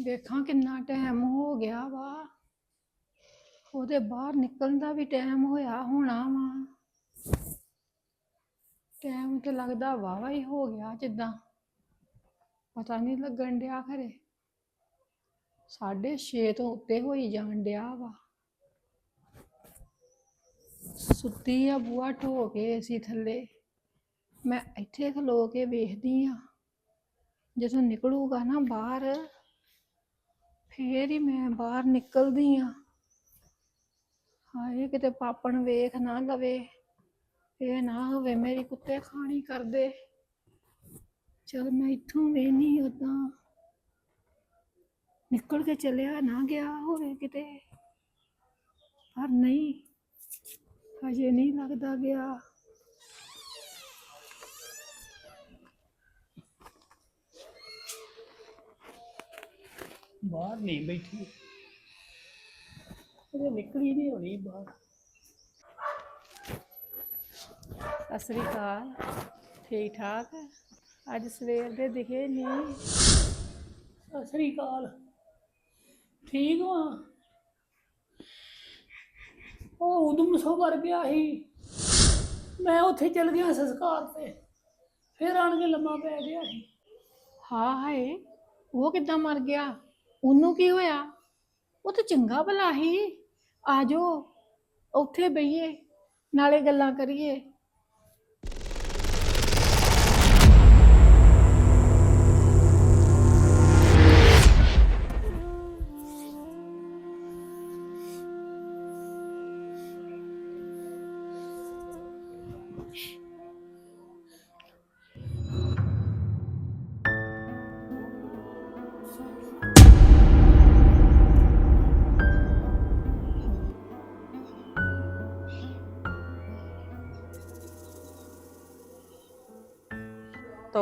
ਵੇਖਾਂ ਕਿੰਨਾ ਟਾਈਮ ਹੋ ਗਿਆ ਵਾ। ਉਹਦੇ ਬਾਹਰ ਨਿਕਲਣ ਦਾ ਵੀ ਟਾਈਮ ਹੋਇਆ ਹੋਣਾ ਵਾ। ਟਾਈਮ ਤੇ ਲੱਗਦਾ ਵਾਵਾ ਹੀ ਹੋ ਗਿਆ ਜਿੱਦਾਂ। ਪਤਾ ਨਹੀਂ ਲੱਗਣ ਡਿਆ ਖਰੇ। ਸਾਢੇ ਛੇ ਤੋਂ ਉੱਤੇ ਹੋਈ ਜਾਣ ਡਿਆ ਵਾ। ਸੁੱਤੀ ਆ ਬੂਆ ਢੋ ਕੇ ਏਸੀ ਥੱਲੇ। ਮੈਂ ਇੱਥੇ ਖਲੋ ਕੇ ਵੇਖਦੀ ਆ। ਜਦੋਂ ਨਿਕਲੂਗਾ ਨਾ ਬਾਹਰ ਫੇਰ ਹੀ ਮੈਂ ਬਾਹਰ ਨਿਕਲਦੀ ਆ ਹਾਏ, ਕਿਤੇ ਪਾਪਣ ਵੇਖ ਨਾ ਲਵੇ, ਇਹ ਨਾ ਹੋਵੇ ਮੇਰੀ ਕੁੱਤੇ ਖਾਣੀ ਕਰਦੇ। ਚਲ ਮੈਂ ਇੱਥੋਂ ਵੇਨੀ ਉਦਾਂ ਨਿਕਲ ਕੇ ਚਲਿਆ, ਨਾ ਗਿਆ ਹੋਵੇ ਕਿਤੇ। ਪਰ ਨਹੀਂ, ਹਜੇ ਨਹੀਂ ਲੱਗਦਾ ਗਿਆ। ਬਾਹਰ ਨਹੀਂ ਬੈਠੀ। ਉਹ ਨਿਕਲੀ ਨਹੀਂ ਹੋਣੀ ਬਾਹਰ। ਸਤਿ ਸ੍ਰੀ ਅਕਾਲ। ਠੀਕ ਠਾਕ? ਅੱਜ ਸਵੇਰ ਦੇ ਦਿਖੇ ਨਹੀਂ। ਸਤਿ ਸ੍ਰੀ ਅਕਾਲ। ਠੀਕ ਵਾ। ਉਹ ਉਦਮ ਸੋ ਮਰ ਗਿਆ ਸੀ। ਮੈਂ ਉੱਥੇ ਚਲ ਗਿਆ ਸੰਸਕਾਰ ਤੇ। ਫਿਰ ਆਣ ਕੇ ਲੰਮਾ ਪੈ ਗਿਆ ਸੀ। ਹਾਂ ਹਾਏ ਉਹ ਕਿੱਦਾਂ ਮਰ ਗਿਆ? ਉਹਨੂੰ ਕੀ ਹੋਇਆ? ਉਹ ਤਾਂ ਚੰਗਾ ਭਲਾ ਸੀ। ਆਜੋ ਉੱਥੇ ਬਈਏ ਨਾਲੇ ਗੱਲਾਂ ਕਰੀਏ।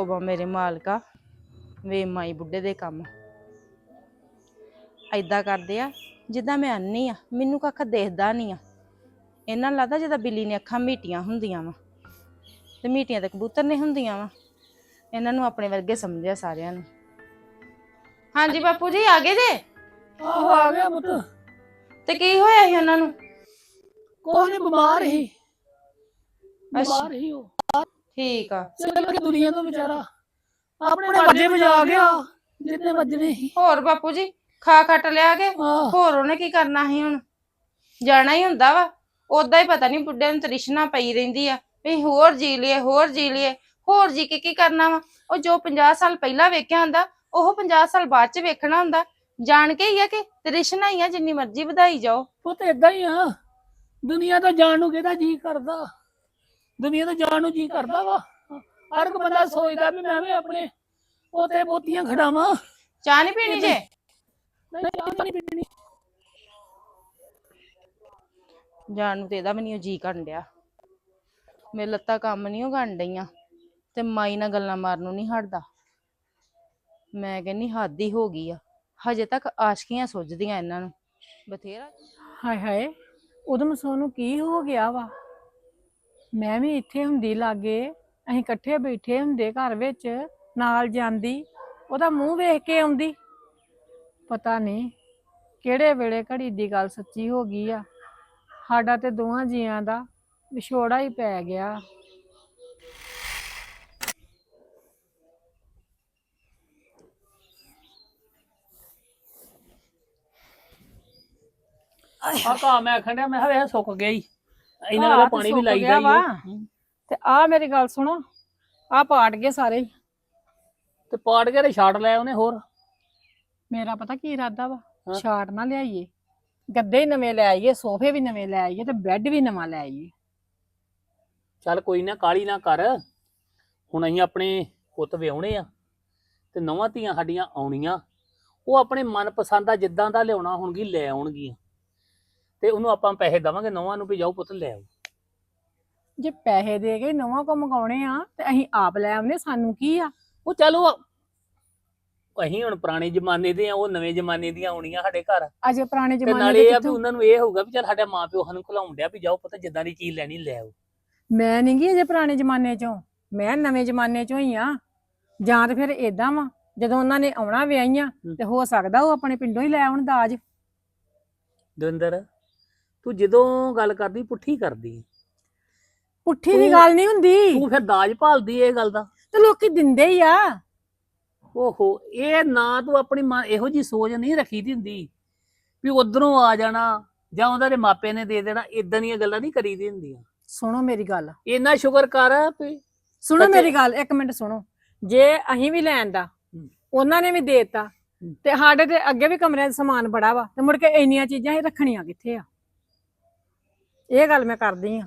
ਤੋਬਾ ਮੇਰੇ ਮਾਲਕਾ ਵੇ ਮਾਈ ਬੁੱਢੇ ਦੇ ਕੰਮ। ਐਦਾਂ ਕਰਦੇ ਆ ਜਿੱਦਾਂ ਮੈਂ ਅੰਨੀ ਆ ਮੈਨੂੰ ਕੱਖ ਦੇਖਦਾ ਨਹੀਂ ਆ। ਇਹਨਾਂ ਨੂੰ ਲੱਗਦਾ ਜਿੱਦਾਂ ਬਿੱਲੀ ਨੇ ਅੱਖਾਂ ਮੀਟੀਆਂ ਹੁੰਦੀਆਂ ਵਾ। ਤੇ ਮੀਟੀਆਂ ਤੇ ਕਬੂਤਰ ਨੇ ਹੁੰਦੀਆਂ ਵਾ। ਇਹਨਾਂ ਨੂੰ ਆਪਣੇ ਵਰਗੇ ਸਮਝਿਆ ਸਾਰਿਆਂ ਨੂੰ। ਹਾਂਜੀ ਬਾਪੂ ਜੀ ਆ ਗਏ ਜੇ? ਆਹੋ ਆ ਗਿਆ ਪੁੱਤ। ਤੇ ਕੀ ਹੋਇਆ ਸੀ ਉਹਨਾਂ ਨੂੰ? ਕੋਈ ਨਹੀਂ ਬਿਮਾਰ ਅੱਛਾ। ਬਿਮਾਰ ਸੀ ਉਹ। ਠੀਕ ਆ। ਚਲ ਕੇ ਦੁਨੀਆ ਤੋਂ ਵਿਚਾਰਾ ਆਪਣੇ ਵੱਜੇ ਵਜਾ ਗਿਆ ਜਿੰਨੇ ਵੱਜਣੇ ਸੀ। ਹੋਰ ਬਾਪੂ ਜੀ ਖਾ ਖੱਟ ਲਿਆ ਕੇ ਆਹ ਹੋਰ ਉਹਨੇ ਕੀ ਕਰਨਾ ਸੀ ਹੁਣ? ਜਾਣਾ ਹੀ ਹੁੰਦਾ ਵਾ। ਉਦਾਂ ਹੀ ਪਤਾ ਨਹੀਂ ਬੁੱਢੇ ਨੂੰ ਤ੍ਰਿਸ਼ਨਾ ਪਈ ਰਹਿੰਦੀ ਆ ਵੀ ਹੋਰ ਜੀ ਲਈਏ ਹੋਰ ਜੀ ਲਈਏ ਹੋਰ ਜੀ ਕੇ ਕੀ ਕਰਨਾ ਵਾ? ਉਹ ਜੋ 50 ਸਾਲ ਪਹਿਲਾਂ ਵੇਖਿਆ ਹੁੰਦਾ ਉਹ 50 ਸਾਲ ਬਾਅਦ ਚ ਵੇਖਣਾ ਹੁੰਦਾ। ਜਾਣ ਕੇ ਹੀ ਆ ਕਿ ਤ੍ਰਿਸ਼ਨਾ ਹੀ ਆ ਜਿੰਨੀ ਮਰਜ਼ੀ ਵਧਾਈ ਜਾਓ। ਉਹ ਤੇ ਇਦਾਂ ਹੀ ਆ। ਦੁਨੀਆ ਤੋਂ ਜਾਣ ਨੂੰ ਕਿਹਦਾ ਜੀ ਕਰਦਾ। ਦੁਨੀਆ ਤੋਂ ਜਾਣ ਨੂੰ ਜੀ ਕਰਦਾ ਵਾ। ਹਰ ਇੱਕ ਬੰਦਾ ਸੋਚਦਾ ਵੀ ਮੈਂ ਵੀ ਆਪਣੇ ਪੋਤੇ ਪੋਤੀਆਂ ਖੜਾਵਾਂ। ਚਾਹ ਨਹੀਂ ਪੀਣੀ ਜੇ? ਨਹੀਂ ਚਾਹ ਨਹੀਂ ਪੀਣੀ। ਜਾਣ ਨੂੰ ਤੇ ਇਹਦਾ ਵੀ ਨਹੀਂ ਜੀ ਕਰਨ ਡਿਆ। ਮੇਰੇ ਲੱਤਾਂ ਕੰਮ ਨਹੀਂ ਉਹ ਕਰਨ ਡਈਆਂ। ਤੇ ਮਾਈ ਨਾਲ ਗੱਲਾਂ ਮਾਰਨ ਨੂੰ ਨਹੀਂ ਹਟਦਾ। ਮੈਂ ਕਹਿੰਨੀ ਹੱਦ ਹੀ ਹੋ ਗਈ ਆ। ਹਜੇ ਤੱਕ ਆਸ਼ਕੀਆਂ ਸੁੱਝਦੀਆਂ ਇਹਨਾਂ ਨੂੰ। ਬਥੇਰਾ। ਹਾਏ ਹਾਏ ਉਦਮ ਸੋਨੂੰ ਕੀ ਹੋ ਗਿਆ ਵਾ? ਮੈਂ ਵੀ ਇੱਥੇ ਹੁੰਦੀ ਲਾਗੇ, ਅਸੀਂ ਇਕੱਠੇ ਬੈਠੇ ਹੁੰਦੇ ਘਰ ਵਿੱਚ, ਨਾਲ ਜਾਂਦੀ, ਉਹਦਾ ਮੂੰਹ ਵੇਖ ਕੇ ਆਉਂਦੀ। ਪਤਾ ਨਹੀਂ ਕਿਹੜੇ ਵੇਲੇ ਘੜੀ ਦੀ ਗੱਲ ਸੱਚੀ ਹੋ ਗਈ ਆ। ਸਾਡਾ ਤੇ ਦੋਵਾਂ ਜੀਆਂ ਦਾ ਵਿਛੋੜਾ ਹੀ ਪੈ ਗਿਆ। ਆ ਕਾ ਮੈਂ ਆਖਣ ਮੈਂ ਹਵੇ ਸੁੱਕ ਗਿਆ ਹੀ ਇਹਨਾਂ ਤੇ ਪਾਣੀ ਵੀ ਸੁੱਕ ਲਾਈਦਾ ਗਿਆ ਹੀ ਵਾ। ਉਹ। ਤੇ ਆ ਮੇਰੀ ਗੱਲ ਸੁਣੋ ਆ ਪਾਟ ਗਏ ਸਾਰੇ ਹੀ। ਤੇ ਪਾੜ ਕੇ ਤੇ ਛਾੜ ਲੈ ਉਹਨੇ ਹੋਰ ਮੇਰਾ ਪਤਾ ਕੀ ਇਰਾਦਾ ਵਾ ਹਾਂ। ਛਾਟ ਨਾ ਲਿਆਈਏ ਗੱਦੇ ਹੀ ਨਵੇਂ ਲੈ ਆਈਏ ਸੋਫੇ ਵੀ ਨਵੇਂ ਲੈ ਆਈਏ ਤੇ ਬੈੱਡ ਵੀ ਨਵਾਂ ਲੈ ਆਈਏ ਚੱਲ ਕੋਈ ਨਾ ਕਾਲੀ ਨਾ ਕਰ ਹੁਣ ਅਸੀਂ ਆਪਣੇ ਪੁੱਤ ਵਿਆਹੁਣੇ ਆ ਤੇ ਨਵਾਂ ਧੀਆਂ ਸਾਡੀਆਂ ਆਉਣੀਆਂ ਉਹ ਆਪਣੇ ਮਨਪਸੰਦ ਦਾ ਜਿੱਦਾਂ ਦਾ ਲਿਆਉਣਾ ਹੋਣਗੀ ਲੈ ਆਉਣਗੀਆਂ ਤੇ ਉਹਨੂੰ ਆਪਾਂ ਪੈਸੇ ਦਵਾਂਗੇ ਨਵਾਂ ਨੂੰ ਵੀ ਜਾਓ ਪੁੱਤ ਲੈ ਆਓ। ਜੇ ਪੈਸੇ ਦੇ ਕੇ ਨਵਾਂ ਕੋ ਮੰਗਾਉਣੇ ਆ ਤੇ ਅਸੀਂ ਆਪ ਲੈ ਆਉਨੇ ਸਾਨੂੰ ਕੀ ਆ? ਉਹ ਚਲੋ ਅਸੀਂ ਹੁਣ ਪੁਰਾਣੇ ਜ਼ਮਾਨੇ ਦੇ ਆ ਉਹ ਨਵੇਂ ਜ਼ਮਾਨੇ ਦੀਆਂ ਆਉਣੀਆਂ ਸਾਡੇ ਘਰ। ਅਜੇ ਪੁਰਾਣੇ ਤੇ ਜ਼ਮਾਨੇ ਨਾਲੇ ਦੇ ਇਹ ਆ ਵੀ ਕਿੱਥੋਂ? ਉਹਨਾਂ ਨੂੰ ਇਹ ਹੋਊਗਾ ਵੀ ਚੱਲ ਸਾਡਾ ਮਾਪਿਓ ਸਾਨੂੰ ਖਿਲਾਉਣ ਡਿਆ ਵੀ ਜਾਓ ਪੁੱਤ ਜਿੱਦਾਂ ਦੀ ਚੀਜ਼ ਲੈਣੀ ਲੈ ਆਓ। ਮੈਂ ਨਹੀਂ ਗਈ ਅਜੇ ਪੁਰਾਣੇ ਜ਼ਮਾਨੇ ਚੋਂ। ਮੈਂ ਨਵੇਂ ਜ਼ਮਾਨੇ ਚੋਂ ਹੀ ਆ। ਜਾਂ ਤੇ ਫਿਰ ਏਦਾਂ ਵਾ ਜਦੋਂ ਉਹਨਾਂ ਨੇ ਆਉਣਾ ਵਿਆਹੀਆਂ ਤੇ ਹੋ ਸਕਦਾ ਉਹ ਆਪਣੇ ਪਿੰਡੋਂ ਹੀ ਲੈ ਆਉਣ ਦਾਜ। ਦਵਿੰਦਰ ਤੂੰ ਜਦੋਂ ਗੱਲ ਕਰਦੀ ਪੁੱਠੀ ਕਰਦੀ। ਪੁੱਠੀ ਦੀ ਗੱਲ ਨਹੀਂ ਹੁੰਦੀ। ਤੂੰ ਫਿਰ ਦਾਜ ਭਾਲਦੀ ਇਹ ਗੱਲ ਦਾ। ਤੇ ਲੋਕੀ ਦਿੰਦੇ ਹੀ ਆ। ਓਹੋ ਇਹ ਨਾ ਤੂੰ ਆਪਣੀ ਮਨ ਇਹੋ ਜੀ ਸੋਚ ਨਹੀਂ ਰੱਖੀ ਦੀ ਹੁੰਦੀ। ਵੀ ਉਧਰੋਂ ਆ ਜਾਣਾ ਜਾਂ ਉਹਨਾਂ ਦੇ ਮਾਪੇ ਨੇ ਦੇ ਦੇਣਾ ਇਦਾਂ ਦੀਆਂ ਗੱਲਾਂ ਨਹੀਂ ਕਰੀਦੀ ਹੁੰਦੀਆਂ। ਸੁਣੋ ਮੇਰੀ ਗੱਲ। ਇੰਨਾ ਸ਼ੁਕਰ ਕਰ ਵੀ ਸੁਣੋ ਮੇਰੀ ਗੱਲ ਇੱਕ ਮਿੰਟ ਸੁਣੋ। ਜੇ ਅਸੀਂ ਵੀ ਲੈਣ ਦਾ। ਉਹਨਾਂ ਨੇ ਵੀ ਦੇਤਾ ਹੂੰ। ਤੇ ਸਾਡੇ ਤੇ ਅੱਗੇ ਵੀ ਕਮਰਿਆਂ 'ਚ ਸਮਾਨ ਬੜਾ ਵਾ ਤੇ ਮੁੜ ਕੇ ਇੰਨੀਆਂ ਚੀਜ਼ਾਂ ਹੀ ਰੱਖਣੀਆਂ ਕਿੱਥੇ ਆ? ਇਹ ਗੱਲ ਮੈਂ ਕਰਦੀ ਆ।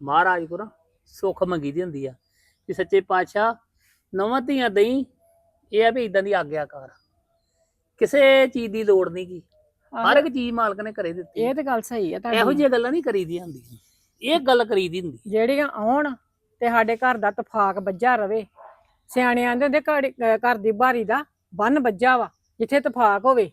ਮਹਾਰਾਜ ਕੋਲ ਨਾ ਸੁੱਖ ਮੰਗੀ ਦੀ ਹੁੰਦੀ ਆ ਕਿ ਸੱਚੇ ਪਾਤਸ਼ਾਹ ਨਵਾਂ ਧੀਆਂ ਦਈ ਇਹ ਆ ਵੀ ਇਦਾਂ ਦੀ ਆਗਿਆਕਾਰ ਕਿਸੇ ਚੀਜ਼ ਦੀ ਲੋੜ ਨਹੀਂ ਗੀ। ਹਰ ਇੱਕ ਚੀਜ਼ ਮਾਲਕ ਨੇ ਘਰੇ ਦਿੱਤੀ। ਇਹ ਤੇ ਗੱਲ ਸਹੀ ਆ ਇਹੋ ਜਿਹੀਆਂ ਗੱਲਾਂ ਨਹੀਂ ਕਰੀਦੀਆਂ ਹੁੰਦੀਆਂ ਇਹ ਗੱਲ ਕਰੀਦੀ ਹੁੰਦੀ। ਜਿਹੜੀਆਂ ਆਉਣ ਤੇ ਸਾਡੇ ਘਰ ਦਾ ਤਫਾਕ ਵੱਜਾ ਰਵੇ ਸਿਆਣੇ ਆਂਦੇ ਹੁੰਦੇ ਘਰ ਘਰ ਦੀ ਬਾਰੀ ਦਾ ਬੰਨ ਵੱਜਾ ਵਾ ਜਿੱਥੇ ਤਫਾਕ ਹੋਵੇ।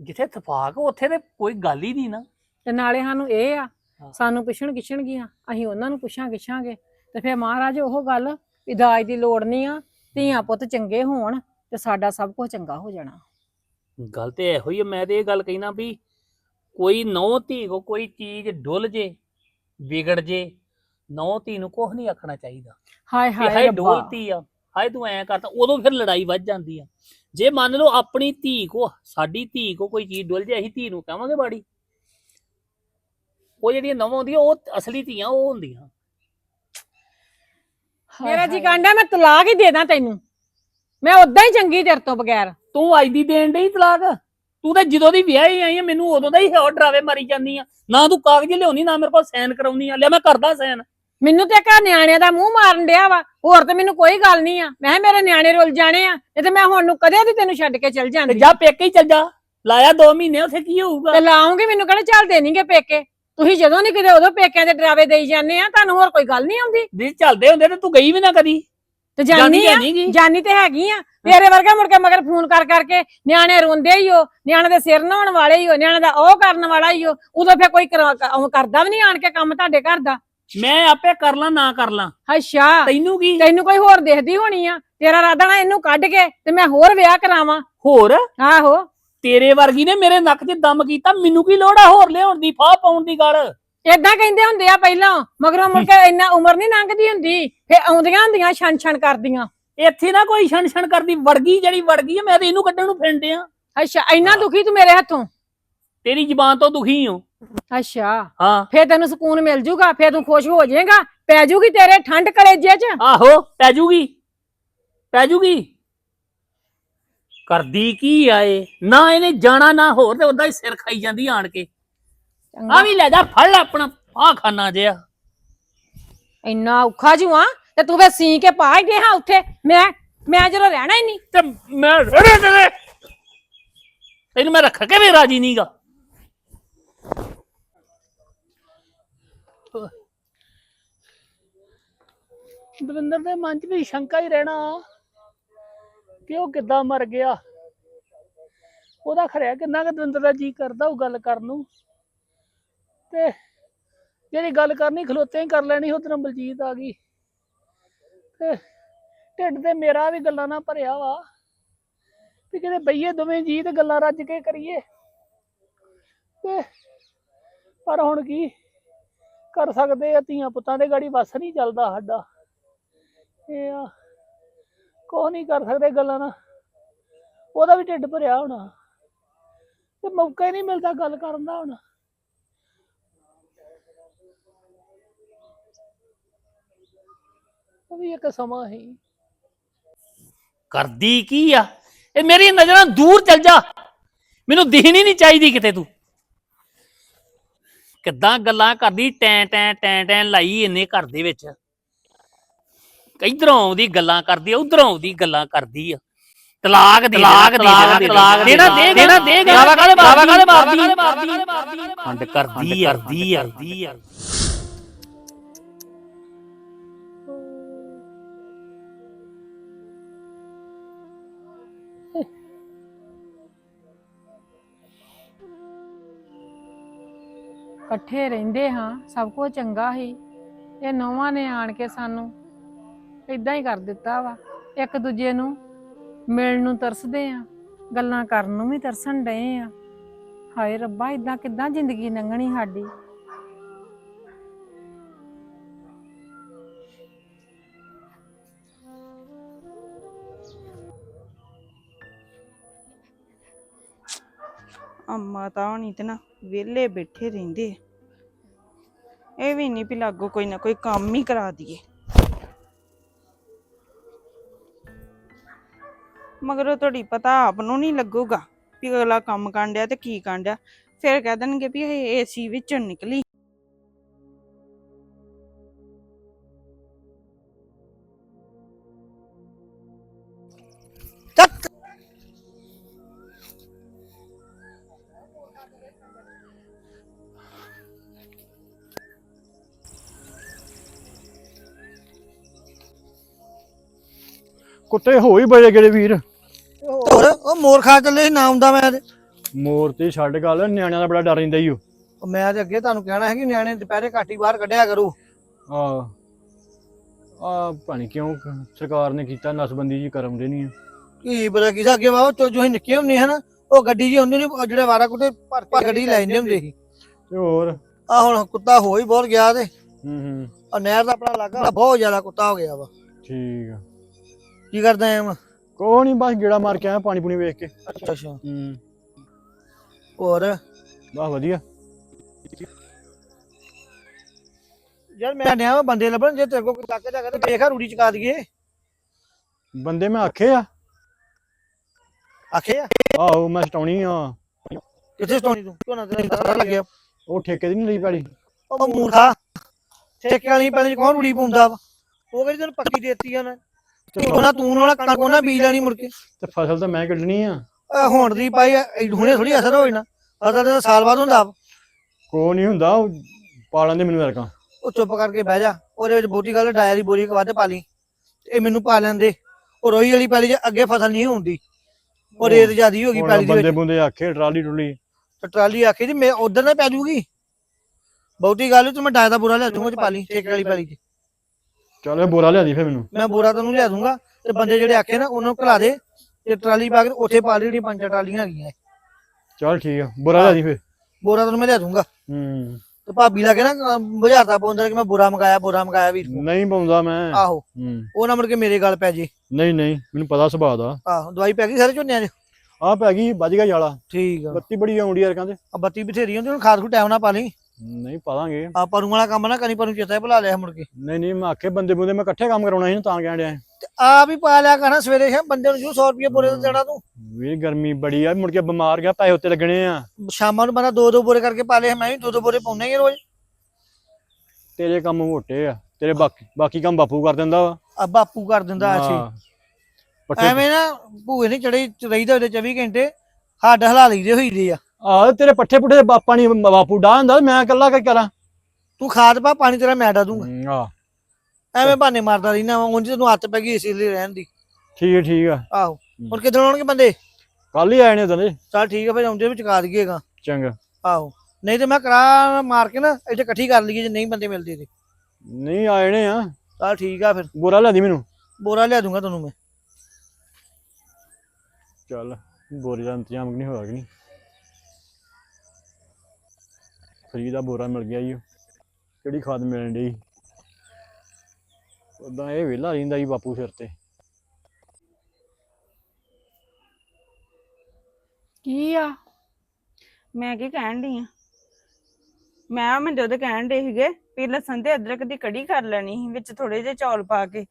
ਜਿੱਥੇ ਤਫਾਕ ਉੱਥੇ ਤੇ ਕੋਈ ਗੱਲ ਹੀ ਨਹੀਂ ਨਾ। ਤੇ ਨਾਲੇ ਸਾਨੂੰ ਇਹ ਆ। ਸਾਨੂੰ ਪੁੱਛਣ ਗਿੱਛਣਗੀਆਂ ਅਸੀਂ ਉਹਨਾਂ ਨੂੰ ਪੁੱਛਾਂ ਗਿੱਛਾਂਗੇ। ਤੇ ਫਿਰ ਮਹਾਰਾਜ ਉਹ ਗੱਲ ਵੀ ਦਾਜ ਦੀ ਲੋੜ ਨਹੀਂ ਆ ਧੀਆਂ ਪੁੱਤ ਚੰਗੇ ਹੋਣ ਤੇ ਸਾਡਾ ਸਭ ਕੁਝ ਚੰਗਾ ਹੋ ਜਾਣਾ। ਗੱਲ ਤੇ ਇਹੋ ਹੀ ਆ ਮੈਂ ਤੇ ਇਹ ਗੱਲ ਕਹਿਣਾ ਵੀ ਕੋਈ ਨੌ ਧੀ ਕੋ ਕੋਈ ਚੀਜ਼ ਡੁੱਲ ਜੇ ਵਿਗੜ ਜੇ ਨੌ ਧੀ ਨੂੰ ਕੁਝ ਨਹੀਂ ਆਖਣਾ ਚਾਹੀਦਾ। ਹਾਏ ਕਿ ਹਾਏ ਹਾਏ ਰੱਬਾ। ਡੋਲਤੀ ਆ ਹਾਏ ਤੂੰ ਐ ਕਰਤਾ ਉਦੋਂ ਫਿਰ ਲੜਾਈ ਵੱਜ ਜਾਂਦੀ ਆ। ਜੇ ਮੰਨ ਲਓ ਆਪਣੀ ਧੀ ਕੋ ਸਾਡੀ ਧੀ ਕੋ ਕੋਈ ਚੀਜ਼ ਡੁੱਲ ਜੇ ਅਸੀਂ ਧੀ ਨੂੰ ਕਹਾਂਗੇ ਬਾੜੀ। ਉਹ ਜਿਹੜੀਆਂ ਨਵਾਂ ਹੁੰਦੀਆਂ ਉਹ ਅਸਲੀ ਧੀਆਂ ਉਹ ਹੁੰਦੀਆਂ। ਮੇਰਾ ਜੀ। ਕਾਂਡਾ ਮੈਂ ਤਲਾਕ ਹੀ ਦੇ ਦਾਂ ਤੈਨੂੰ। ਮੈਂ ਉਦਾਂ ਹੀ ਚੰਗੀ ਤੇਰੇ ਤੋਂ ਬਗੈਰ। ਤੂੰ ਅੱਜ ਦੀ ਦੇਣ ਡਈ ਤਲਾਕ? ਤੂੰ ਤਾਂ ਜਦੋਂ ਦੀ ਵਿਆਹੀ ਆਈ ਆ ਮੈਨੂੰ ਉਦੋਂ ਦਾ ਹੀ ਹੋਰ ਡਰਾਵੇ ਮਾਰੀ ਜਾਂਦੀ ਆ। ਨਾ ਤੂੰ ਕਾਗਜ਼ ਲਿਆਉਣੀ ਨਾ ਮੇਰੇ ਕੋਲ ਸਾਈਨ ਕਰਾਉਣੀ ਆ। ਲਿਆ ਮੈਂ ਕਰਦਾ ਸਾਈਨ। ਮੈਨੂੰ ਤੇ ਘਰ ਨਿਆਣਿਆਂ ਦਾ ਮੂੰਹ ਮਾਰਨ ਡਿਆ ਵਾ। ਹੋਰ ਤੇ ਮੈਨੂੰ ਕੋਈ ਗੱਲ ਨਹੀਂ ਆ। ਮੈਂ ਕਿਹਾ ਮੇਰੇ ਨਿਆਣੇ ਰੁੱਲ ਜਾਣੇ ਆ। ਇਹ ਤੇ ਮੈਂ ਹੁਣ ਨੂੰ ਕਦੇ ਦੀ ਤੈਨੂੰ ਛੱਡ ਕੇ ਚਲ ਤੇ ਜਾਂਦੀ। ਜਾ ਪੇਕੇ ਹੀ ਚੱਲ ਜਾ। ਲਾਇਆ 2 ਮਹੀਨੇ ਉੱਥੇ ਕੀ ਹੋਊਗਾ? ਤੇ ਲਾਉਂਗੇ ਮੈਨੂੰ ਕਹਿੰਦੇ ਚੱਲ ਦੇਣਗੇ ਪੇਕੇ। ਤੁਸੀਂ ਜਦੋਂ ਨਹੀਂ ਕਿਤੇ ਉਦੋਂ ਪੇਕਿਆਂ ਦੇ ਡਰਾਵੇ ਦੇਈ ਜਾਂਦੇ ਆ ਤੁਹਾਨੂੰ ਹੋਰ ਕੋਈ ਗੱਲ ਨਹੀਂ ਆਉਂਦੀ? ਵੀ ਚੱਲਦੇ ਹੁੰਦੇ ਤੇ ਤੂੰ ਗਈ ਵੀ ਨਾ ਕਦੀ। ਤੇ ਜਾਨੀ ਆ ਨਹੀਂ ਜਾਨੀ ਤੇ ਹੈਗੀ ਆ। ਤੇਰੇ ਵਰਗਾ ਮੁੜ ਕੇ ਮਗਰ ਫੋਨ ਕਰ ਕਰਕੇ ਨਿਆਣੇ ਰੋਂਦੇ ਹੀ ਹੋ ਨਿਆਣੇ ਦੇ ਸਿਰ ਨਹਾਉਣ ਵਾਲੇ ਹੀ ਹੋ ਨਿਆਣੇ ਦਾ ਉਹ ਕਰਨ ਵਾਲਾ ਹੀ ਹੋ ਉਦੋਂ ਫੇਰ ਕੋਈ ਕਰਾ- ਕ- ਉਹ ਕਰਦਾ ਵੀ ਨਹੀਂ ਆਣ ਕੇ ਕੰਮ ਤੁਹਾਡੇ ਘਰ ਦਾ? ਮੈਂ ਆਪੇ ਕਰ ਲਾਂ ਨਾ ਕਰ ਲਾਂ। ਅੱਛਾ। ਤੈਨੂੰ ਕੀ? ਤੈਨੂੰ ਕੋਈ ਹੋਰ ਦੇਖਦੀ ਹੋਣੀ ਆ? ਤੇਰਾ ਰਾਦਾ ਨਾ ਇਹਨੂੰ ਕੱਢ ਕੇ ਤੇ ਮੈਂ ਹੋਰ ਵਿਆਹ ਕਰਾਵਾਂ। ਹੋਰ? ਆਹੋ। ਤੇਰੇ ਵਰਗੀ ਨੇ ਮੇਰੇ ਨੱਕ 'ਚ ਦਮ ਕੀਤਾ ਮੈਨੂੰ ਕੀ ਲੋੜ ਆ ਹੋਰ ਲਿਆਉਣ ਦੀ ਫਾਹ ਪਾਉਣ ਦੀ ਗੱਲ? ਏਦਾਂ ਕਹਿੰਦੇ ਹੁੰਦੇ ਆ ਪਹਿਲਾਂ ਮਗਰੋਂ ਮੁੜ ਕੇ ਇੰਨਾ ਉਮਰ ਨਹੀਂ ਲੰਘਦੀ ਹੁੰਦੀ ਫੇ ਆਉਂਦੀਆਂ ਹੁੰਦੀਆਂ ਛਣ ਛਣ ਕਰਦੀਆਂ। ਇੱਥੇ ਨਾ ਕੋਈ ਛਣ ਛਣ ਕਰਦੀ ਵੜਗੀ ਜਿਹੜੀ ਵੜਗੀ ਆ ਮੈਂ ਤੇ ਇਹਨੂੰ ਕੱਢਣ ਨੂੰ ਫਿਰਦੇ ਆ। ਅੱਛਾ ਇੰਨਾ ਦੁਖੀ ਤੂੰ ਮੇਰੇ ਹੱਥੋਂ? ਤੇਰੀ ਜ਼ਬਾਨ ਤੋਂ ਦੁਖੀ ਹਾਂ ਅੱਛਾ। ਹਾਂ। ਫੇ ਤੈਨੂੰ ਸਕੂਨ ਮਿਲ ਜੂਗਾ ਫੇ ਤੂੰ ਖੁਸ਼ ਹੋ ਜਾਏਗਾ ਪੈ ਜੂਗੀ ਤੇਰੇ ਠੰਡ ਕਲੇਜੇ 'ਚ? ਆਹੋ ਪੈ ਜੂਗੀ। ਪੈ ਜੂਗੀ। ਕਰਦੀ ਕੀ ਆਏ ਨਾ ਇਹਨੇ ਜਾਣਾ ਨਾ ਹੋਰ ਤੇ ਉਦਾਂ ਹੀ ਸਿਰ ਖਾਈ ਜਾਂਦੀ ਆਣ ਕੇ। ਆ ਵੀ ਲੈ ਜਾ ਫੜ ਲੈ ਆਪਣਾ ਆ ਖਾਨਾ ਜਿਆ ਇੰਨਾ ਔਖਾ ਜੂਆ ਤੇ ਤੂੰ ਫੇ ਸੀ ਕੇ ਪਾ ਹੀ ਦੇ ਹਾਂ ਉੱਥੇ। ਮੈਂ ਮੈਂ ਜਦੋਂ ਰਹਿਣਾ ਹੀ ਨਹੀਂ। ਤੇ ਮੈਂ ਰੜੇ ਤੇਰੇ ਤੈਨੂੰ ਮੈਂ ਰੱਖ ਕੇ ਵੀ ਰਾਜੀ ਨਹੀਂਗਾ। ਦਵਿੰਦਰ ਦੇ ਮਨ 'ਚ ਵੀ ਸ਼ੰਕਾ ਹੀ ਰਹਿਣਾ। ਕਿ ਉਹ ਕਿੱਦਾਂ ਮਰ ਗਿਆ? ਉਹਦਾ ਖਰਿਆ ਕਿੰਨਾ ਕਿ ਦਵਿੰਦਰ ਦਾ ਜੀ ਕਰਦਾ ਉਹ ਗੱਲ ਕਰਨ ਨੂੰ? ਤੇ ਜਿਹੜੀ ਗੱਲ ਕਰਨੀ ਖਲੋਤੇ ਹੀ ਕਰ ਲੈਣੀ, ਉਧਰ ਬਲਜੀਤ ਆ ਗਈ। ਤੇ ਢਿੱਡ ਤੇ ਮੇਰਾ ਵੀ ਗੱਲਾਂ ਨਾਲ ਭਰਿਆ ਵਾ। ਵੀ ਕਿਤੇ ਬਈਏ ਦੋਵੇਂ ਜੀ ਤੇ ਗੱਲਾਂ ਰੱਜ ਕੇ ਕਰੀਏ। ਤੇ ਪਰ ਹੁਣ ਕੀ ਕਰ ਸਕਦੇ ਆ, ਧੀਆਂ ਪੁੱਤਾਂ ਦੇ ਗਾੜੀ ਵਸ ਨਹੀਂ ਚੱਲਦਾ ਸਾਡਾ। ਇਹ ਆ ਕੁਛ ਨਹੀਂ ਕਰ ਸਕਦੇ ਗੱਲਾਂ ਨਾਲ। ਉਹਦਾ ਵੀ ਢਿੱਡ ਭਰਿਆ ਹੋਣਾ। ਤੇ ਮੌਕਾ ਹੀ ਨਹੀਂ ਮਿਲਦਾ ਗੱਲ ਕਰਨ ਦਾ ਹੁਣ। ਉਹ ਵੀ ਇੱਕ ਸਮਾਂ ਹੀ। ਕਰਦੀ ਕੀ ਆ? ਇਹ ਮੇਰੀ ਨਜ਼ਰਾਂ ਦੂਰ ਚੱਲ ਜਾ। ਮੈਨੂੰ ਦਿਖਣੀ ਨਹੀਂ ਚਾਹੀਦੀ ਕਿਤੇ ਤੂੰ। ਕਿੱਦਾਂ ਗੱਲਾਂ ਕਰਦੀ ਟੈਂ ਟੈਂ ਟੈਂ ਟੈਂ ਲਾਈ ਇੰਨੇ ਘਰ ਦੇ ਵਿੱਚ। ਇਧਰੋਂ ਆਉਂਦੀ ਗੱਲਾਂ ਕਰਦੀ ਆ ਉਧਰੋਂ ਆਉਂਦੀ ਗੱਲਾਂ ਕਰਦੀ ਆ। ਤਲਾਕ ਦੇ ਤਲਾਕ ਦੇ ਤਲਾਕ ਦੇਣਾ ਦੇ ਦੇਣਾ। ਦੇ ਗਾਵਾ ਕਾਲੇ ਬਾਵਾ ਕਾਲੇ ਮਾਰਦੀ ਖੰਡ ਕਰਦੀ ਆ ਕਰਦੀ ਆ। ਕਰਦੀ ਆ। ਇਕੱਠੇ ਰਹਿੰਦੇ ਹਾਂ ਸਭ ਕੁਝ ਚੰਗਾ ਸੀ ਇਹ ਨੌਵਾਂ ਨੇ ਆਣ ਕੇ ਸਾਨੂੰ ਇਦਾਂ ਹੀ ਕਰ ਦਿੱਤਾ ਵਾ। ਇੱਕ ਦੂਜੇ ਨੂੰ ਮਿਲਣ ਨੂੰ ਤਰਸਦੇ ਆ, ਗੱਲਾਂ ਕਰਨ ਨੂੰ ਵੀ ਤਰਸਣ ਡਏ ਆ। ਹਾਏ ਰੱਬਾ ਇਦਾਂ ਕਿੱਦਾਂ ਜ਼ਿੰਦਗੀ ਲੰਘਣੀ ਸਾਡੀ? ਅੰਮਾ ਤਾਂ ਨਹੀਂ ਤੇ ਨਾ ਵਿਹਲੇ ਬੈਠੇ ਰਹਿੰਦੇ ਇਹ ਵੀ ਨਹੀਂ ਵੀ ਲਾਗੋ ਕੋਈ ਨਾ ਕੋਈ ਕੰਮ ਹੀ ਕਰਾ ਦਈਏ। ਮਗਰੋਂ ਤੁਹਾਡੀ ਪਤਾ ਆਪ ਨੂੰ ਨਹੀਂ ਲੱਗੂਗਾ ਵੀ ਅਗਲਾ ਕੰਮ ਕਰਨ ਡਿਆ ਤੇ ਕੀ ਕਰਨ ਡਿਆ। ਫਿਰ ਕਹਿ ਦੇਣਗੇ ਵੀ ਇਹ ਏਸੀ ਵਿੱਚੋਂ ਨਿਕਲੀ। ਕੁੱਤੇ ਹੋ ਹੀ ਬੜੇ ਗੜੇ ਵੀਰ? ਹੋਰ ਉਹ ਮੋਰ ਖਾ ਚੱਲੇ ਸੀ ਨਾਮ ਦਾ ਮੈਂ ਤੇ। ਮੋਰ ਤੇ ਛੱਡ ਗੱਲ ਨਿਆਣਿਆਂ ਦਾ ਬੜਾ ਡਰ ਰਹਿੰਦਾ ਈ ਓ। ਉਹ ਮੈਂ ਤੇ ਅੱਗੇ ਤੁਹਾਨੂੰ ਕਹਿਣਾ ਹੈ ਕਿ ਨਿਆਣੇ ਦੁਪਹਿਰੇ ਘੱਟ ਹੀ ਬਾਹਰ ਕੱਢਿਆ ਕਰੋ। ਆ ਆ ਪਾਣੀ ਕਿਉਂ ਕ- ਸਰਕਾਰ ਨੇ ਕੀਤਾ ਨਸਬੰਦੀ ਜੀ ਕਰਮ ਦੇ ਨਹੀਂ ਆ। ਕੀ ਪਤਾ ਕੀ ਅੱਗੇ ਵਾ ਜੋ ਜੋ ਅਸੀਂ ਨਿੱਕੇ ਹੁੰਦੇ ਹਨ ਉਹ ਗੱਡੀ ਜੀ ਹੁੰਦੀ ਨਹੀਂ ਉਹ ਜਿਹੜੇ ਵਾਰਾ ਕੁੱਤੇ ਭਰ ਕੇ ਗੱਡੀ ਲੈ ਜਾਂਦੇ ਹੁੰਦੇ ਸੀ। ਤੇ ਹੋਰ? ਆ ਹੁਣ ਕੁੱਤਾ ਹੋ ਹੀ ਬਹੁਤ ਗਿਆ ਤੇ। ਹੂੰ ਹੂੰ। ਆ ਨਹਿਰ ਦਾ ਆਪਣਾ ਇਲਾਕਾ ਬਹੁਤ ਜ਼ਿਆਦਾ ਕੁੱਤਾ ਹੋ ਗਿਆ ਵਾ। ਠੀਕ ਆ। ਕੀ ਕਰਦਾ ਐ? ਕੋਈ ਨਹੀਂ ਬਸ ਗੇੜਾ ਮਾਰ ਕੇ ਆਇਆ ਪਾਣੀ ਪੂਣੀ ਵੇਖ ਕੇ। ਅੱਛਾ ਅੱਛਾ। ਹੂੰ। ਹੋਰ? ਬਸ ਵਧੀਆ। ਯਾਰ ਮੈਂ ਨਿਆ ਬੰਦੇ ਲੱਭਣ ਜੇ ਤੇਰੇ ਕੋਲ ਕੋਈ ਜਾ ਕੇ ਦੇਖਾ ਰੂੜੀ ਚਕਾ ਦਈਏ। ਬੰਦੇ ਮੈਂ ਆਖੇ ਆ। ਆਖੇ ਆ? ਆਹੋ ਮੈਂ ਸਟਾਉਣੀ ਆ। ਕਿੱਥੇ ਸਟੋਣੀ ਤੂੰ? ਕਿਉਂ ਨਾ ਤੈਨੂੰ ਪਤਾ ਲੱਗਿਆ ਉਹ ਠੇਕੇ ਦੀ ਨਹੀਂ ਲਈ ਪੈਲੀ ਉਹ ਮੂਰਖਾ ਠੇਕੇ ਵਾਲੀ ਪੈਲੀ ਚ ਕੌਣ ਰੂੜੀ ਪਾਉਂਦਾ ਵਾ? ਉਹ ਕਿਹੜੀ ਤੈਨੂੰ ਪੱਕੀ ਦੇਤੀ ਆ ਨਾ ਉਹਨਾਂ ਤੂੰ ਉਹਨਾਂ ਕਣਕ ਉਹਨਾਂ ਬੀਜ ਲੈਣੀ ਮੁੜ ਕੇ। ਤੇ ਫਸਲ ਤਾਂ ਮੈਂ ਕੱਢਣੀ ਆ। ਆਹ ਹੁਣ ਦੀ ਪਾਈ ਇਹ ਹੁਣੇ ਥੋੜੀ ਅਸਰ ਹੋ ਜਾਣਾ ਅਸਰ ਤਾਂ ਸਾਲ ਬਾਅਦ ਹੁੰਦਾ। ਵਾ। ਕੋਈ ਨਹੀਂ ਹੁੰਦਾ ਉਹ ਪਾਲਾਂ ਦੇ ਮੈਨੂੰ ਵਰਗਾ। ਉਹ ਚੁੱਪ ਕਰਕੇ ਬਹਿ ਜਾ। ਉਹਦੇ ਵਿੱਚ ਬੋਟੀ ਗੱਲ ਡਾਇਰ ਦੀ ਬੋਰੀ ਵੱਧ ਪਾ ਲਈ। ਇਹ ਮੈਨੂੰ ਪਾ ਲੈਂਦੇ। ਉਹ ਰੋਈ ਵਾਲੀ ਪੈਲੀ 'ਚ ਅੱਗੇ ਫਸਲ ਨਹੀਂ ਹੁੰਦੀ। ਉਹ ਰੇਤ ਜਿਆਦੀ ਹੋ ਗਈ ਹੁਣ ਪੈਲੀ ਦੇ ਬੰਦੇ ਵਿੱਚ। ਬੁੰਦੇ ਆਖੇ ਟਰਾਲੀ ਟੁਲੀ ਤੇ ਟਰਾਲੀ ਆਖੀ ਜੀ ਮੈਂ ਉਧਰ ਨਾ ਪੈ ਜੂਗੀ। ਬਹੁਤੀ ਗੱਲ ਤੂੰ ਮੈਂ ਡਾਇਰ ਦਾ ਬੋਰਾ ਲਿਆ ਦੂੰਗਾ ਚ ਪਾ ਲਈ ਠੇਕੇ ਵਾਲੀ ਪੈਲੀ 'ਚ। ਚੱਲ ਇਹ ਬੋਰਾ ਲਿਆ ਦੀ ਫੇ ਮੈਨੂੰ। ਮੈਂ ਬੋਰਾ ਤੈਨੂੰ ਲਿਆ ਦੂੰਗਾ ਤੇ ਬੰਦੇ ਜਿਹੜੇ ਆਖੇ ਨਾ ਉਹਨਾਂ ਨੂੰ ਘਲਾ ਦੇ ਤੇ ਟਰਾਲੀ ਪਾ ਕੇ ਉੱਥੇ ਪਾ ਲਈ ਜਿਹੜੀ ਪੰਜ ਟਰਾਲੀਆਂ ਹੈਗੀਆਂ। ਚੱਲ ਠੀਕ ਆ ਬੋਰਾ ਲਿਆ ਦੀ ਫੇ ਬੋਰਾ ਤੈਨੂੰ ਮੈਂ ਲਿਆ ਦੂੰਗਾ। ਹੂੰ। ਤੇ ਭਾਬੀ ਲੱਗੇ ਨਾ ਬੁਝਾਰਤਾ ਪਾਉਂਦਾ ਕਿ ਮੈਂ ਬੁਰਾ ਮੰਗਾਇਆ ਬੁਰਾ ਮੰਗਾਇਆ ਵੀਰ। ਨਹੀਂ ਪਾਉਂਦਾ ਮੈਂ। ਆਹੋ। ਹੂੰ। ਉਹ ਨਾ ਮੁੜ ਕੇ ਮੇਰੇ ਗੱਲ ਪੈ ਜੇ। ਨਹੀਂ ਨਹੀਂ ਮੈਨੂੰ ਪਤਾ ਸੁਭਾਅ ਦਾ। ਆਹੋ ਦਵਾਈ ਪੈ ਗਈ ਸਾਰੇ ਝੋਨਿਆਂ 'ਚ? ਆ ਪੈ ਗਈ ਵੱਜ ਗਿਆ ਜਾਲਾ ਠੀਕ ਆ। ਬੱਤੀ ਬੜੀ ਆਉਂਦੀ ਯਾਰ ਕਹਿੰਦੇ। ਆ ਬੱਤੀ ਬਥੇਰੀ ਹੁੰਦੀ ਹੁਣ ਖਾਦ ਖੂ ਟਾਈਮ ਨਾ ਪਾ ਲਈ। ਨਹੀਂ ਪਾਵਾਂਗੇ ਆ ਪਰੂ ਵਾਲਾ ਕੰਮ ਨਾ ਕਰੀ ਪਰੂ ਚੇਤਾ ਭੁਲਾ ਲਿਆ ਮੁੜ ਕੇ। ਨਹੀਂ ਨਹੀਂ ਮੈਂ ਆਖੇ ਬੰਦੇ ਬੁੰਦੇ ਮੈਂ ਇਕੱਠੇ ਕੰਮ ਕਰਾਉਣਾ ਸੀ ਨਾ ਤਾਂ ਕਹਿਣ ਡਿਆ। ਤੇ ਆ ਵੀ ਪਾ ਲਿਆ ਕਰਨਾ ਸਵੇਰੇ ਸ਼ਾਮ ਬੰਦੇ ਨੂੰ ਜੋ 100 ਰੁਪਏ ਬੋਰੇ ਤੇ ਦੇਣਾ ਤੂੰ। ਵੀਰ ਗਰਮੀ ਬੜੀ ਆ ਮੁੜ ਕੇ ਬਿਮਾਰ ਗਿਆ ਪੈਸੇ ਉੱਤੇ ਲੱਗਣੇ ਆ। ਸ਼ਾਮਾਂ ਨੂੰ ਬੰਦਾ ਦੋ ਦੋ ਬੋਰੇ ਕਰਕੇ ਪਾ ਲਿਆ ਮੈਂ ਵੀ ਦੋ ਦੋ ਬੋਰੇ ਪਾਉਣਾ ਹੀ ਆ ਰੋਜ਼। ਤੇਰੇ ਕੰਮ ਮੋਟੇ ਆ ਤੇਰੇ ਬਾਕੀ ਬਾਕੀ ਕੰਮ ਬਾਪੂ ਕਰ ਦਿੰਦਾ ਵਾ। ਆ ਬਾਪੂ ਕਰ ਦਿੰਦਾ ਹਾਂ। ਪੱਠੇ ਐਵੇਂ ਨਾ ਭੂਏ ਨਹੀਂ ਚੜੇ ਰਹੀਦਾ ਉਹਦੇ 24 ਘੰਟੇ ਹੱਡ ਹਲਾ ਲਈਦੇ ਹੋਈਦੇ ਆ। ਆ ਤੇਰੇ ਪੱਠੇ ਪੁੱਠੇ ਬਾਪਾ ਨਹੀਂ ਬਾਪੂ ਡਾ ਹੁੰਦਾ ਮੈਂ ਇਕੱਲਾ ਕੀ ਕਰਾਂ? ਤੂੰ ਖਾਦ ਪਾ ਪਾਣੀ ਤੇਰਾ ਮੈਂ ਡਾ ਦੂੰਗਾ। ਆ। ਐਵੇਂ ਬਹਾਨੇ ਮਾਰਦਾ ਰਹਿਣਾ ਉਂਝ ਤੈਨੂੰ ਹੱਥ ਪੈ ਗਈ ਇਸੇ ਲਈ ਰਹਿਣ ਦੀ। ਠੀਕ ਠੀਕ ਆ। ਆਹੋ। ਹੁਣ ਕਿੱਦਣ ਆਉਣਗੇ ਬੰਦੇ? ਕੱਲ ਹੀ ਆਏ ਨੇ ਉਦੋਂ ਦੇ ਚੱਲ ਠੀਕ ਆ ਫਿਰ ਆਉਂਦੇ ਵਿੱਚ ਚੁਕਾ ਦਈਏਗਾ ਚੰਗਾ। ਆਹੋ। ਨਹੀਂ ਤੇ ਮੈਂ ਕਰਾ ਮਾਰ ਕੇ ਨਾ ਇੱਥੇ ਇਕੱਠੀ ਕਰ ਲਈਏ ਜੇ ਨਹੀਂ ਬੰਦੇ ਮਿਲਦੇ ਤੇ। ਨਹੀਂ ਆਏ ਨੇ ਆ। ਚੱਲ ਠੀਕ ਆ ਫਿਰ। ਬੋਰਾ ਲਿਆ ਦੀ ਮੈਨੂੰ? ਬੋਰਾ ਲਿਆ ਦੂੰਗਾ ਤੁਹਾਨੂੰ ਮੈਂ। ਚੱਲ ਬੋਰੇ ਦਾ ਇੰਤਜ਼ਾਮ ਨਹੀਂ ਹੋਇਆ ਕਿ ਨਹੀਂ? ਫਰੀ ਦਾ ਬੋਰਾ ਮਿਲ ਗਿਆ ਜੀ। ਕਿਹੜੀ ਖਾਦ ਮਿਲਣ ਡਈ? ਉਦਾਂ ਇਹ ਵਿਹਲਾ ਰਹਿੰਦਾ ਜੀ ਬਾਪੂ ਸਿਰ ਤੇ। ਕੀ ਆ? ਮੈਂ ਕੀ ਕਹਿਣ ਡਈ ਆ? ਮੈਂ ਮੈਂ ਜਦੋਂ ਕਹਿਣ ਦੇ ਸੀਗੇ ਵੀ ਲਸਣ ਤੇ ਅਦਰਕ ਦੀ ਕੜੀ ਕਰ ਲੈਣੀ ਸੀ, ਵਿੱਚ ਥੋੜੇ ਜਿਹੇ ਚੌਲ ਪਾ ਕੇ।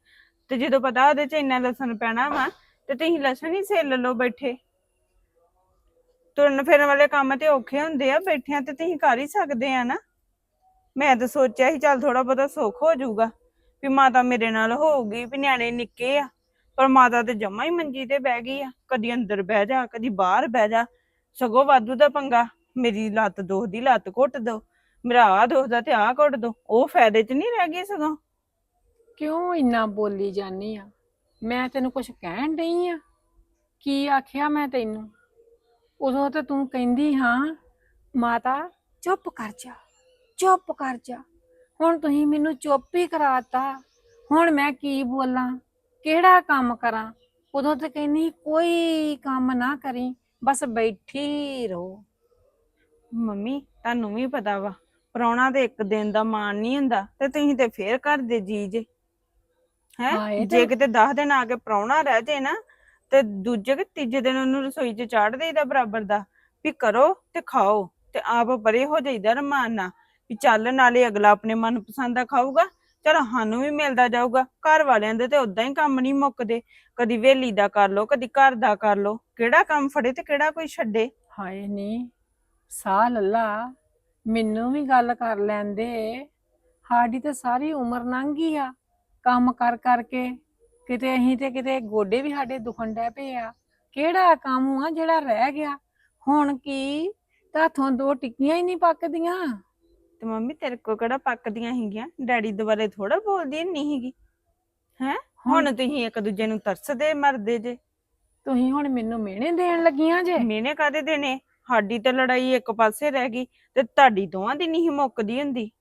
ਤੇ ਜਦੋਂ ਪਤਾ ਉਹਦੇ ਚ ਇੰਨਾ ਲਸਣ ਪੈਣਾ ਵਾ, ਤੇ ਤੁਸੀਂ ਲਸਣ ਹੀ ਸੇਲ ਲਓ ਬੈਠੇ। ਤੁਰਨ ਫਿਰਨ ਵਾਲੇ ਕੰਮ ਤੇ ਔਖੇ ਹੁੰਦੇ ਆ, ਬੈਠਿਆਂ ਤੇ ਤੁਸੀਂ ਕਰ ਹੀ ਸਕਦੇ ਆ ਨਾ। ਮੈਂ ਤਾਂ ਸੋਚਿਆ ਸੀ, ਚੱਲ ਥੋੜਾ ਬਹੁਤਾ ਸੁੱਖ ਹੋ ਜਾਊਗਾ, ਵੀ ਮਾਤਾ ਮੇਰੇ ਨਾਲ ਹੋਊਗੀ, ਵੀ ਨਿਆਣੇ ਨਿੱਕੇ ਆ, ਪਰ ਮਾਤਾ ਤੇ ਜਮਾ ਹੀ ਮੰਜੀ ਤੇ ਬਹਿ ਗਈ ਆ, ਕਦੀ ਅੰਦਰ ਬਹਿ ਜਾ, ਕਦੀ ਬਾਹਰ ਬਹਿ ਜਾ, ਸਗੋਂ ਵਾਧੂ ਦਾ ਪੰਗਾ, ਮੇਰੀ ਲੱਤ ਦੁਖਦੀ ਲੱਤ ਘੁੱਟ ਦੋ, ਮੇਰਾ ਆ ਦਾ ਤੇ ਆ ਘੁੱਟ ਦੋ, ਉਹ ਫਾਇਦੇ 'ਚ ਨਹੀਂ ਰਹਿ ਗਈ ਸਗੋਂ। ਕਿਉਂ ਇੰਨਾ ਬੋਲੀ ਜਾਨੀ ਆ? ਮੈਂ ਤੈਨੂੰ ਕੁਝ ਕਹਿਣ ਡਈ ਆ? ਕੀ ਆਖਿਆ ਮੈਂ ਤੈਨੂੰ? ਉਦੋਂ ਤੇ ਤੂੰ ਕਹਿੰਦੀ ਹਾਂ ਮਾਤਾ ਚੁੱਪ ਕਰ ਜਾ ਚੁੱਪ ਕਰ ਜਾ। ਹੁਣ ਤੁਸੀਂ ਮੈਨੂੰ ਚੁੱਪ ਹੀ ਕਰਾਤਾ। ਹੁਣ ਮੈਂ ਕੀ ਬੋਲਾਂ ਕਿਹੜਾ ਕੰਮ ਕਰਾਂ? ਉਦੋਂ ਤੇ ਕਹਿੰਨੀ ਕੋਈ ਕੰਮ ਨਾ ਕਰੀ ਬਸ ਬੈਠੀ ਰਹੋ। ਮੰਮੀ ਤੁਹਾਨੂੰ ਵੀ ਪਤਾ ਵਾ ਪ੍ਰਾਹੁਣਾ ਤੇ ਇੱਕ ਦਿਨ ਦਾ ਮਾਣ ਨਹੀਂ ਹੁੰਦਾ ਤੇ ਤੁਸੀਂ ਤੇ ਫੇਰ ਘਰ ਦੇ ਜੀ ਜੇ। ਹਾਂ, ਜੇ ਕਿਤੇ 10 ਦਿਨ ਆ ਕੇ ਪ੍ਰਾਹੁਣਾ ਰਹਿ ਜੇ ਨਾ ਤੇ ਦੂਜੇ ਕਿ ਤੀਜੇ ਦਿਨ ਉਹਨੂੰ ਰਸੋਈ 'ਚ ਚਾੜ ਦੇਈਦਾ ਬਰਾਬਰ ਦਾ, ਵੀ ਕਰੋ ਤੇ ਖਾਓ ਤੇ ਆਪ ਪਰੇ ਹੋ ਜਾਈਦਾ ਰਮਾਨ ਨਾਲ, ਵੀ ਚੱਲ ਨਾਲੇ ਅਗਲਾ ਆਪਣੇ ਮਨਪਸੰਦ ਦਾ ਖਾਊਗਾ, ਚਲ ਸਾਨੂੰ ਵੀ ਮਿਲਦਾ ਜਾਊਗਾ, ਘਰ ਵਾਲਿਆਂ ਦੇ ਤੇ ਉਦਾਂ ਹੀ ਕੰਮ ਨਹੀਂ ਮੁੱਕਦੇ, ਕਦੀ ਵੇਲੀ ਦਾ ਕਰ ਲੋ ਕਦੀ ਘਰ ਦਾ ਕਰ ਲੋ ਕਿਹੜਾ ਕੰਮ ਫੜੇ ਤੇ ਕਿਹੜਾ ਕੋਈ ਛੱਡੇ। ਹਾਏ ਨੀ, ਸਾਹ ਲੱਲਾ, ਮੈਨੂੰ ਵੀ ਗੱਲ ਕਰ ਲੈਂਦੇ ਸਾਡੀ ਤੇ ਸਾਰੀ ਉਮਰ ਲੰਘ ਗਈ ਆ, ਕੰਮ ਕਰ ਕਰਕੇ। ਕਿਤੇ ਅਸੀਂ ਤੇ ਕਿਤੇ ਗੋਡੇ ਵੀ ਸਾਡੇ ਦੁਖਣ ਡੈ ਪਏ ਆ। ਕਿਹੜਾ ਕੰਮ ਆ ਜਿਹੜਾ ਰਹਿ ਗਿਆ? ਹੁਣ ਕੀ? ਤਾਥੋਂ ਦੋ ਟਿੱਕੀਆਂ ਹੀ ਨਹੀਂ ਪੱਕਦੀਆਂ। ਤੇ ਮੰਮੀ ਤੇਰੇ ਕੋ ਕਿਹੜਾ ਪੱਕਦੀਆਂ ਹੈਗੀਆਂ? ਡੈਡੀ ਦੁਬਾਰੇ ਥੋੜਾ ਬੋਲਦੀ ਨਹੀਂ ਹੈਗੀ। ਹੈ? ਹੁਣ ਤੁਸੀਂ ਇੱਕ ਦੂਜੇ ਨੂੰ ਤਰਸਦੇ ਮਰਦੇ ਜੇ। ਤੁਸੀਂ ਹੁਣ ਮੈਨੂੰ ਮਿਹਣੇ ਦੇਣ ਲੱਗੀਆਂ ਜੇ। ਮੈਨੇ ਕਾਦੇ ਦੇਣੇ? ਸਾਡੀ ਤੇ ਲੜਾਈ ਇੱਕ ਪਾਸੇ ਰਹਿ ਗਈ ਤੇ ਤੁਹਾਡੀ ਦੋਵਾਂ ਦੀ ਨਹੀਂ ਮੁੱਕਦੀ ਹੁੰਦੀ।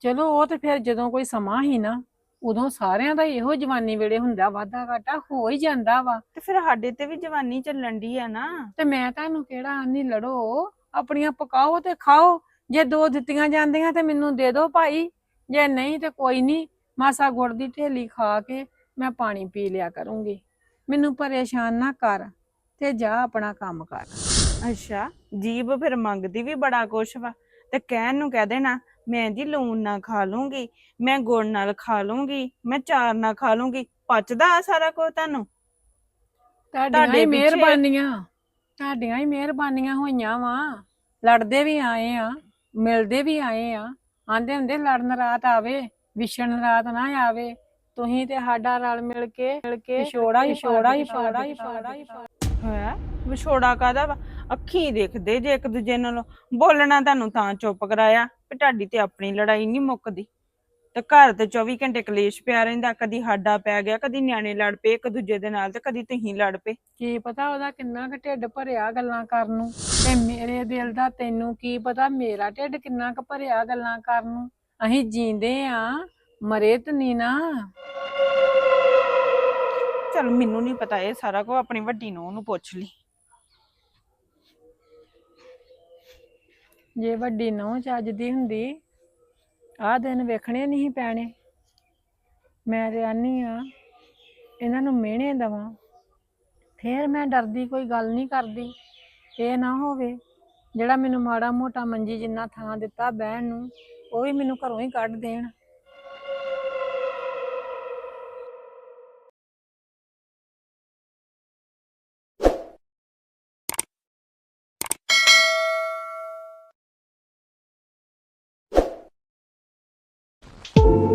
ਚਲੋ ਉਹ ਤੇ ਫਿਰ ਜਦੋਂ ਕੋਈ ਸਮਾਂ ਹੀ ਨਾ। ਉਦੋਂ ਸਾਰਿਆਂ ਦਾ ਇਹੋ ਜਵਾਨੀ ਵੇਲੇ ਹੁੰਦਾ ਵਾਧਾ ਘਾਟਾ ਹੋ ਹੀ ਜਾਂਦਾ ਵਾ। ਤੇ ਫਿਰ ਸਾਡੇ ਤੇ ਵੀ ਜਵਾਨੀ ਚੱਲਣ ਦੀ ਆ ਨਾ। ਤੇ ਮੈਂ ਤੁਹਾਨੂੰ ਕਿਹੜਾ ਆਨੀ ਲੜੋ ਆਪਣੀਆਂ ਪਕਾਓ ਤੇ ਖਾਓ। ਜੇ ਦੋ ਦਿੱਤੀਆਂ ਜਾਂਦੀਆਂ ਤੇ ਮੈਨੂੰ ਦੇ ਦਿਓ ਭਾਈ ਜੇ ਨਹੀਂ ਤੇ ਕੋਈ ਨਹੀਂ ਮਾਸਾ ਗੁੜ ਦੀ ਢੇਲੀ ਖਾ ਕੇ ਮੈਂ ਪਾਣੀ ਪੀ ਲਿਆ ਕਰੂੰਗੀ। ਮੈਨੂੰ ਪਰੇਸ਼ਾਨ ਨਾ ਕਰ ਤੇ ਜਾ ਆਪਣਾ ਕੰਮ ਕਰ। ਅੱਛਾ ਜੀਬ ਫਿਰ ਮੰਗਦੀ ਵੀ ਬੜਾ ਕੁਛ ਵਾ। ਤੇ ਕਹਿਣ ਨੂੰ ਕਹਿ ਦੇਣਾ ਮੈਂ ਜੀ ਲੂਣ ਨਾਲ ਖਾ ਲੂੰਗੀ ਮੈਂ ਗੁੜ ਨਾਲ ਖਾ ਲੂੰਗੀ ਮੈਂ ਚਾਰ ਨਾਲ ਖਾ ਲੂੰਗੀ ਪਚਦਾ ਆ ਸਾਰਾ ਕੁਝ ਤੁਹਾਨੂੰ? ਤੁਹਾਡੀਆਂ ਤੁਹਾਡੇ ਹੀ ਪਿੱਛੇ- ਮਿਹਰਬਾਨੀਆਂ ਤੁਹਾਡੀਆਂ ਹੀ ਮਿਹਰਬਾਨੀਆਂ ਹੋਈਆਂ ਵਾ। ਲੜਦੇ ਵੀ ਆਏ ਆ ਮਿਲਦੇ ਵੀ ਆਏ ਆ। ਆਂਦੇ ਹੁੰਦੇ ਲੜਨ ਰਾਤ ਆਵੇ ਵਿਛੜਨ ਰਾਤ ਨਾ ਆਵੇ। ਤੁਸੀਂ ਤੇ ਸਾਡਾ ਰਲ ਮਿਲ ਕੇ ਮਿਲ ਕੇ ਵਿਛੋੜਾ ਹੀ ਵਿਛੋੜਾ ਹੀ ਵਿਛੋੜਾ ਹੀ ਵਿਛੋੜਾ ਹੀ ਹੈ ਵਿਛੋੜਾ ਕਾਦਾ ਵਾ? ਅੱਖੀ ਦੇਖਦੇ ਜੇ ਇੱਕ ਦੂਜੇ ਨਾਲ। ਬੋਲਣਾ ਤੁਹਾਨੂੰ ਤਾਂ ਚੁੱਪ ਕਰਾਇਆ ਵੀ ਤੁਹਾਡੀ ਤੇ ਆਪਣੀ ਲੜਾਈ ਨਹੀਂ ਮੁੱਕਦੀ। ਤੇ ਘਰ ਤੇ 24 ਘੰਟੇ ਕਲੇਸ਼ ਪਿਆ ਰਹਿੰਦਾ ਕਦੀ ਸਾਡਾ ਪੈ ਗਿਆ ਕਦੀ ਨਿਆਣੇ ਲੜ ਪਏ ਇੱਕ ਦੂਜੇ ਦੇ ਨਾਲ ਤੇ ਕਦੀ ਤੁਸੀਂ ਲੜ ਪਏ। ਕੀ ਪਤਾ ਉਹਦਾ ਕਿੰਨਾ ਕੁ ਢਿੱਡ ਭਰਿਆ ਗੱਲਾਂ ਕਰਨ ਨੂੰ ਤੇ ਮੇਰੇ ਦਿਲ ਦਾ ਤੈਨੂੰ ਕੀ ਪਤਾ ਮੇਰਾ ਢਿੱਡ ਕਿੰਨਾ ਕੁ ਭਰਿਆ ਗੱਲਾਂ ਕਰਨ ਨੂੰ। ਅਸੀਂ ਜੀਂਦੇ ਆ ਮਰੇ ਤੇ ਨਹੀਂ ਨਾ। ਚਲ ਮੈਨੂੰ ਨਹੀਂ ਪਤਾ ਇਹ ਸਾਰਾ ਕੁਝ ਆਪਣੀ ਵੱਡੀ ਨੂੰ ਉਹਨੂੰ ਪੁੱਛ ਲਈ। ਜੇ ਵੱਡੀ ਨਹੁੰ ਚੱਜਦੀ ਹੁੰਦੀ, ਆਹ ਦਿਨ ਵੇਖਣੇ ਨਹੀਂ ਪੈਣੇ। ਮੈਂ ਤੇ ਆਨੀ ਆ, ਇਹਨਾਂ ਨੂੰ ਮਿਹਣੇ ਦਵਾਂ। ਫੇਰ ਮੈਂ ਡਰਦੀ, ਕੋਈ ਗੱਲ ਨਹੀਂ ਕਰਦੀ। ਇਹ ਨਾ ਹੋਵੇ, ਜਿਹੜਾ ਮੈਨੂੰ ਮਾੜਾ ਮੋਟਾ ਮੰਜੀ ਜਿੰਨਾ ਥਾਂ ਦਿੱਤਾ ਬਹਿਣ ਨੂੰ, ਉਹ ਵੀ ਮੈਨੂੰ ਘਰੋਂ ਹੀ ਕੱਢ ਦੇਣ। you